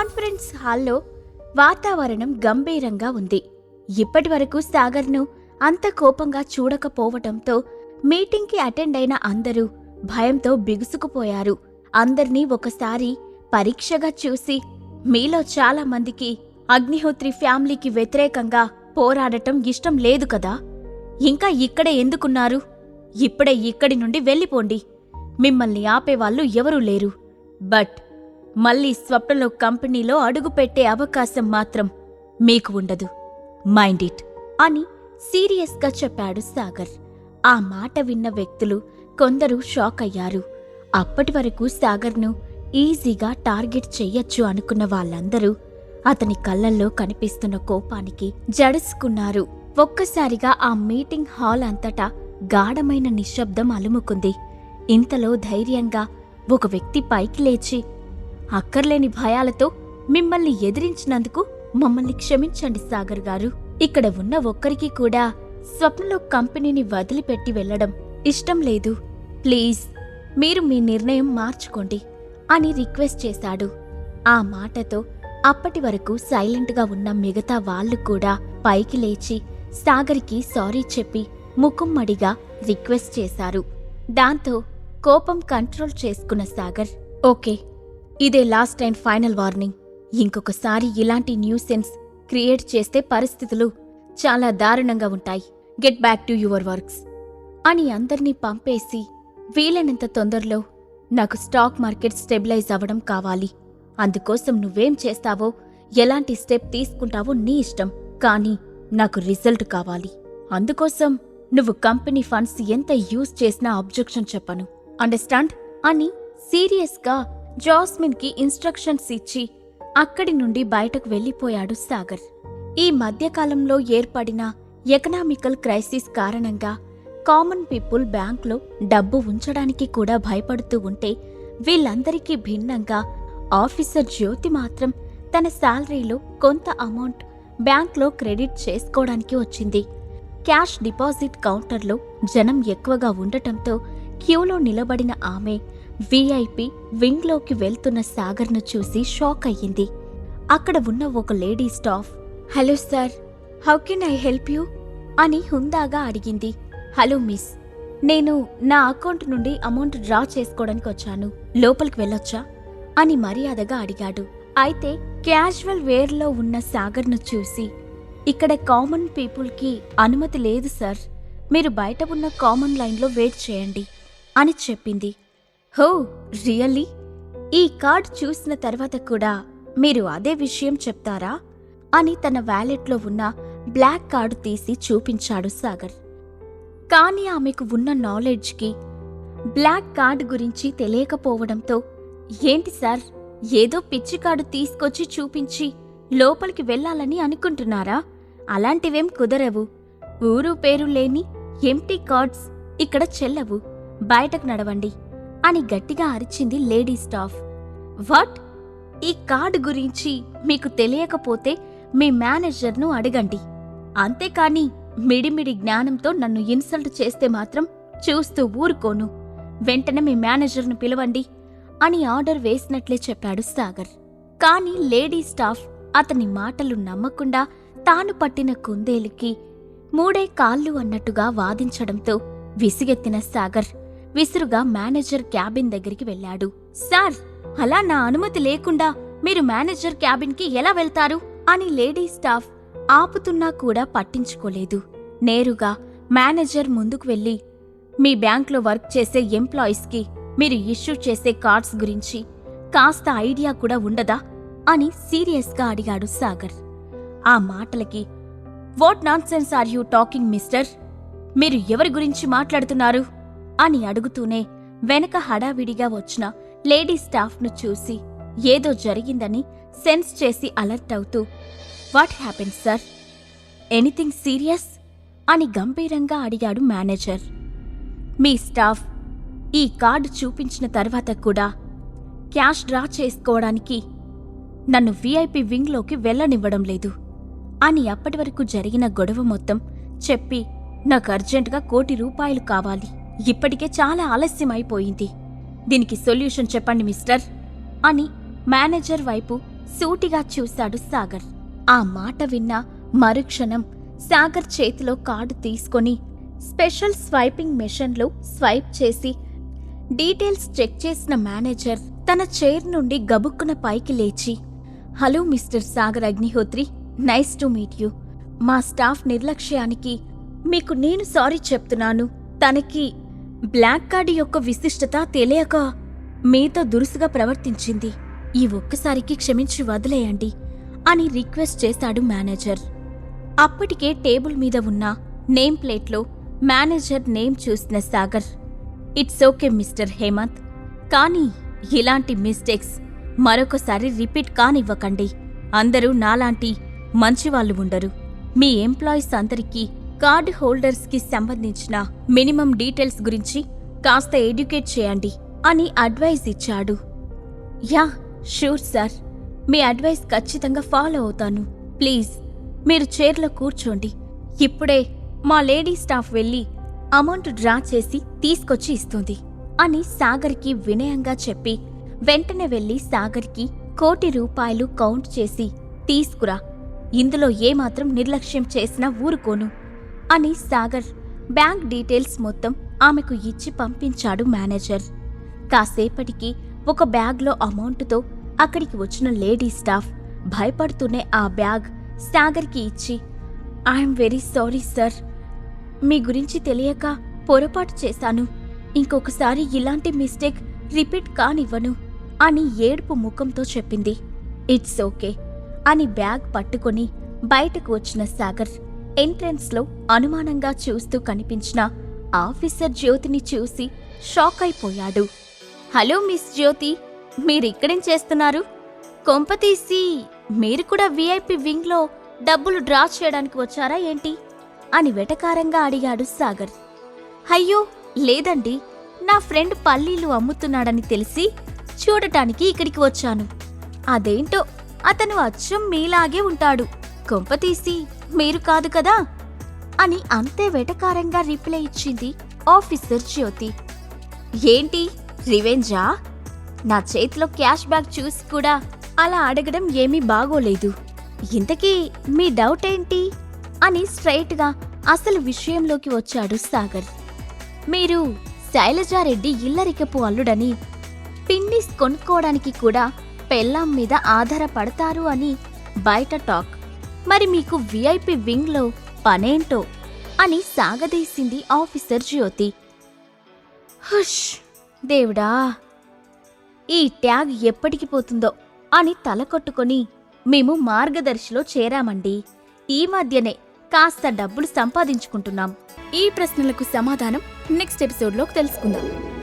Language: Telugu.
కాన్ఫరెన్స్ హాల్లో వాతావరణం గంభీరంగా ఉంది. ఇప్పటి వరకు సాగర్ను అంత కోపంగా చూడకపోవటంతో మీటింగ్కి అటెండ్ అయిన అందరూ భయంతో బిగుసుకుపోయారు. అందర్నీ ఒకసారి పరీక్షగా చూసి మీలో చాలా మందికి అగ్నిహోత్రి ఫ్యామిలీకి వ్యతిరేకంగా పోరాడటం ఇష్టం లేదు కదా. ఇంకా ఇక్కడే ఎందుకున్నారు? ఇప్పుడే ఇక్కడి నుండి వెళ్ళిపోండి. మిమ్మల్ని ఆపేవాళ్ళు ఎవరూ లేరు. బట్ మళ్ళీ స్వప్నలో కంపెనీలో అడుగుపెట్టే అవకాశం మాత్రం మీకు ఉండదు. మైండ్ ఇట్ అని సీరియస్గా చెప్పాడు సాగర్. ఆ మాట విన్న వ్యక్తులు కొందరు షాక్ అయ్యారు. అప్పటి వరకు సాగర్ను ఈజీగా టార్గెట్ చెయ్యొచ్చు అనుకున్న వాళ్ళందరూ అతని కళ్ళల్లో కనిపిస్తున్న కోపానికి జడుసుకున్నారు. ఒక్కసారిగా ఆ మీటింగ్ హాల్ అంతటా గాఢమైన నిశ్శబ్దం అలుముకుంది. ఇంతలో ధైర్యంగా ఒక వ్యక్తి పైకి లేచి అక్కర్లేని భయాలతో మిమ్మల్ని ఎదిరించినందుకు మమ్మల్ని క్షమించండి సాగర్ గారు. ఇక్కడ ఉన్న ఒక్కరికి కూడా స్వప్నలో కంపెనీని వదిలిపెట్టి వెళ్ళడం ఇష్టం లేదు. ప్లీజ్ మీరు మీ నిర్ణయం మార్చుకోండి అని రిక్వెస్ట్ చేశాడు. ఆ మాటతో అప్పటి వరకు సైలెంట్గా ఉన్న మిగతా వాళ్ళు కూడా పైకి లేచి సాగర్కి సారీ చెప్పి ముకుమ్మడిగా రిక్వెస్ట్ చేశారు. దాంతో కోపం కంట్రోల్ చేసుకున్న సాగర్ ఓకే ఇదే లాస్ట్ అండ్ ఫైనల్ వార్నింగ్. ఇంకొకసారి ఇలాంటి న్యూసెన్స్ క్రియేట్ చేస్తే పరిస్థితులు చాలా దారుణంగా ఉంటాయి. Get back to your works అని అందర్నీ పంపేసి వీలైనంత తొందరలో నాకు స్టాక్ మార్కెట్ స్టెబిలైజ్ అవ్వడం కావాలి. అందుకోసం నువ్వేం చేస్తావో ఎలాంటి స్టెప్ తీసుకుంటావో నీ ఇష్టం. కానీ నాకు రిజల్ట్ కావాలి. అందుకోసం నువ్వు కంపెనీ ఫండ్స్ ఎంత యూజ్ చేసినా అబ్జెక్షన్ చెప్పను. అండర్స్టాండ్? అని సీరియస్గా జాస్మిన్కి ఇన్స్ట్రక్షన్స్ ఇచ్చి అక్కడి నుండి బయటకు వెళ్ళిపోయాడు సాగర్. ఈ మధ్యకాలంలో ఏర్పడిన ఎకనామికల్ క్రైసిస్ కారణంగా కామన్ పీపుల్ బ్యాంక్లో డబ్బు ఉంచడానికి కూడా భయపడుతూ ఉంటే వీళ్ళందరికీ భిన్నంగా ఆఫీసర్ జ్యోతి మాత్రం తన శాలరీలో కొంత అమౌంట్ బ్యాంక్లో క్రెడిట్ చేసుకోవడానికి వచ్చింది. క్యాష్ డిపాజిట్ కౌంటర్లో జనం ఎక్కువగా ఉండటంతో క్యూలో నిలబడిన ఆమె వీఐపీ వింగ్లోకి వెళ్తున్న సాగర్ను చూసి షాక్ అయ్యింది. అక్కడ ఉన్న ఒక lady staff hello sir how can I help you? అని హుందాగా అడిగింది. హలో మిస్ నేను నా అకౌంట్ నుండి అమౌంట్ డ్రా చేసుకోవడానికి వచ్చాను. లోపలికి వెళ్ళొచ్చా? అని మర్యాదగా అడిగాడు. అయితే క్యాజువల్ వేర్లో ఉన్న సాగర్ను చూసి ఇక్కడ కామన్ పీపుల్కి అనుమతి లేదు సార్. మీరు బయట ఉన్న కామన్ లైన్లో వెయిట్ చేయండి అని చెప్పింది. హో రియల్లీ? ఈ కార్డ్ చూసిన తర్వాత కూడా మీరు అదే విషయం చెప్తారా? అని తన వ్యాలెట్లో ఉన్న బ్లాక్ కార్డు తీసి చూపించాడు సాగర్. కానీ ఆమెకు ఉన్న నాలెడ్జ్కి బ్లాక్ కార్డ్ గురించి తెలియకపోవడంతో ఏంటి సార్ ఏదో పిచ్చి కార్డు తీసుకొచ్చి చూపించి లోపలికి వెళ్ళాలని అనుకుంటున్నారా? అలాంటివేం కుదరవు. ఊరు పేరు లేని ఎంటీ కార్డ్స్ ఇక్కడ చెల్లవు. బయటకు నడవండి. అని గట్టిగా అరిచింది లేడీ స్టాఫ్. వాట్? ఈ కార్డు గురించి మీకు తెలియకపోతే మీ మేనేజర్ను అడగండి. అంతేకాని మిడిమిడి జ్ఞానంతో నన్ను ఇన్సల్ట్ చేస్తే మాత్రం చూస్తూ ఊరుకోను. వెంటనే మీ మేనేజర్ను పిలవండి అని ఆర్డర్ వేసినట్లే చెప్పాడు సాగర్. కానీ లేడీ స్టాఫ్ అతని మాటలు నమ్మకుండా తాను పట్టిన కుందేలుకి మూడే కాళ్ళు అన్నట్టుగా వాదించడంతో విసిగెత్తిన సాగర్ విసురుగా మేనేజర్ క్యాబిన్ దగ్గరికి వెళ్ళాడు. సార్ అలా నా అనుమతి లేకుండా మీరు మేనేజర్ క్యాబిన్కి ఎలా వెళ్తారు? అని లేడీ స్టాఫ్ ఆపుతున్నా కూడా పట్టించుకోలేదు. నేరుగా మేనేజర్ ముందుకు వెళ్ళి మీ బ్యాంక్లో వర్క్ చేసే ఎంప్లాయీస్కి మీరు ఇష్యూ చేసే కార్డ్స్ గురించి కాస్త ఐడియా కూడా ఉండదా? అని సీరియస్గా అడిగాడు సాగర్. ఆ మాటలకి what nonsense are you talking mister? మీరు ఎవరి గురించి మాట్లాడుతున్నారు? అని అడుగుతూనే వెనక హడావిడిగా వచ్చిన లేడీ స్టాఫ్ను చూసి ఏదో జరిగిందని సెన్స్ చేసి అలర్ట్ అవుతూ what happen sir? Anything serious? అని గంభీరంగా అడిగాడు మేనేజర్. మీ స్టాఫ్ ఈ కార్డు చూపించిన తర్వాత కూడా క్యాష్ డ్రా చేసుకోవడానికి నన్ను వీఐపీ వింగ్లోకి వెళ్ళనివ్వడం లేదు అని అప్పటి వరకు జరిగిన గొడవ మొత్తం చెప్పి నాకు అర్జెంటుగా కోటి రూపాయలు కావాలి. ఇప్పటికే చాలా ఆలస్యం అయిపోయింది దీనికి సొల్యూషన్ చెప్పండి మిస్టర్ అని మేనేజర్ వైపు సూటిగా చూశాడు సాగర్. ఆ మాట విన్న మరుక్షణం సాగర్ చేతిలో కార్డు తీసుకొని స్పెషల్ స్వైపింగ్ మెషిన్లో స్వైప్ చేసి డీటెయిల్స్ చెక్ చేసిన మేనేజర్ తన చైర్ నుండి గబుక్కున పైకి లేచి hello mister Sagar Agnihotri nice to meet you. మా స్టాఫ్ నిర్లక్ష్యానికి మీకు నేను సారీ చెప్తున్నాను. తనకి బ్లాక్ కార్డు యొక్క విశిష్టత తెలియక మీతో దురుసుగా ప్రవర్తించింది. ఈ ఒక్కసారికి క్షమించి వదిలేయండి అని రిక్వెస్ట్ చేశాడు మేనేజర్. అప్పటికే టేబుల్ మీద ఉన్న నేమ్ ప్లేట్లో మేనేజర్ నేమ్ చూసిన Sagar it's okay mister Hemant కానీ ఇలాంటి మిస్టేక్స్ మరొకసారి రిపీట్ కానివ్వకండి. అందరూ నాలాంటి మంచివాళ్ళు ఉండరు. మీ ఎంప్లాయీస్ అందరికీ కార్డు హోల్డర్స్కి సంబంధించిన మినిమం డీటెయిల్స్ గురించి కాస్త ఎడ్యుకేట్ చేయండి అని అడ్వైజ్ ఇచ్చాడు. Yeah sure sir. మీ అడ్వైస్ ఖచ్చితంగా ఫాలో అవుతాను. ప్లీజ్ మీరు చైర్లో కూర్చోండి. ఇప్పుడే మా లేడీ స్టాఫ్ వెళ్ళి అమౌంట్ డ్రా చేసి తీసుకొచ్చి ఇస్తుంది అని సాగర్కి వినయంగా చెప్పి వెంటనే వెళ్ళి సాగర్కి కోటి రూపాయలు కౌంట్ చేసి తీసుకురా. ఇందులో ఏమాత్రం నిర్లక్ష్యం చేసినా ఊరుకోను. అని సాగర్ బ్యాంక్ డీటెయిల్స్ మొత్తం ఆమెకు ఇచ్చి పంపించాడు మేనేజర్. కాసేపటికి ఒక బ్యాగ్లో అమౌంట్తో అక్కడికి వచ్చిన లేడీ స్టాఫ్ భయపడుతూనే ఆ బ్యాగ్ సాగర్కి ఇచ్చి ఐఎమ్ వెరీ సారీ సార్. మీ గురించి తెలియక పొరపాటు చేశాను. ఇంకొకసారి ఇలాంటి మిస్టేక్ రిపీట్ కానివ్వను అని ఏడుపు ముఖంతో చెప్పింది. ఇట్స్ ఓకే అని బ్యాగ్ పట్టుకొని బయటకు వచ్చిన సాగర్ ఎంట్రన్స్లో అనుమానంగా చూస్తూ కనిపించిన ఆఫీసర్ జ్యోతిని చూసి షాక్ అయిపోయాడు హలో మిస్ జ్యోతి మీరిక్కడేం చేస్తున్నారు? కొంపతీసి మీరు కూడా విఐపి వింగ్లో డబ్బులు డ్రా చేయడానికి వచ్చారా ఏంటి? అని వెటకారంగా అడిగాడు సాగర్. అయ్యో లేదండి నా ఫ్రెండ్ పల్లీలు అమ్ముతున్నాడని తెలిసి చూడటానికి ఇక్కడికి వచ్చాను. అదేంటో అతను అచ్చం మీలాగే ఉంటాడు. కొంపతీసి మీరు కాదు కదా? అని అంతే వెటకారంగా రిప్లై ఇచ్చింది ఆఫీసర్ జ్యోతి. ఏంటి? రివెంజా? నా చేతిలో క్యాష్ బ్యాక్ చూసి కూడా అలా అడగడం ఏమీ బాగోలేదు. ఇంతకీ మీ డౌట్ ఏంటి? అని స్ట్రైట్గా అసలు విషయంలోకి వచ్చాడు సాగర్. మీరు శైలజారెడ్డి ఇల్లరికపు అల్లుడని పిన్నిస్ కొనుక్కోవడానికి కూడా పెళ్ళాం మీద ఆధారపడతారు అని బయట టాక్. మరి మీకు విఐపి వింగ్లో పనేంటో అని సాగదీసింది ఆఫీసర్ జ్యోతి. హుష్ దేవుడా ఈ ట్యాగ్ ఎప్పటికి పోతుందో అని తల కొట్టుకొని మేము మార్గదర్శిలో చేరామండి. ఈ మధ్యనే కాస్త డబ్బులు సంపాదించుకుంటున్నాం. ఈ ప్రశ్నలకు సమాధానం నెక్స్ట్ ఎపిసోడ్లో తెలుసుకుందాం.